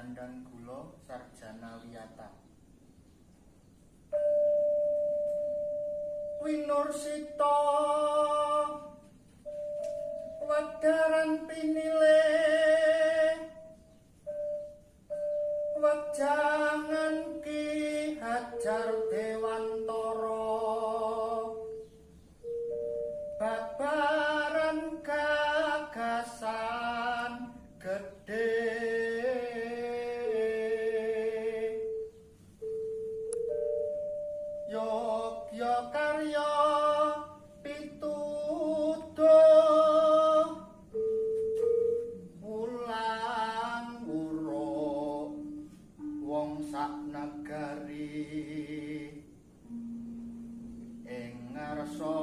kandang gula sarjana wiyata. Winursita wadaran pinilih Wajangan ki hajar dewantara karya pitudo. Ulang uruk wong sak negari ing ngarsa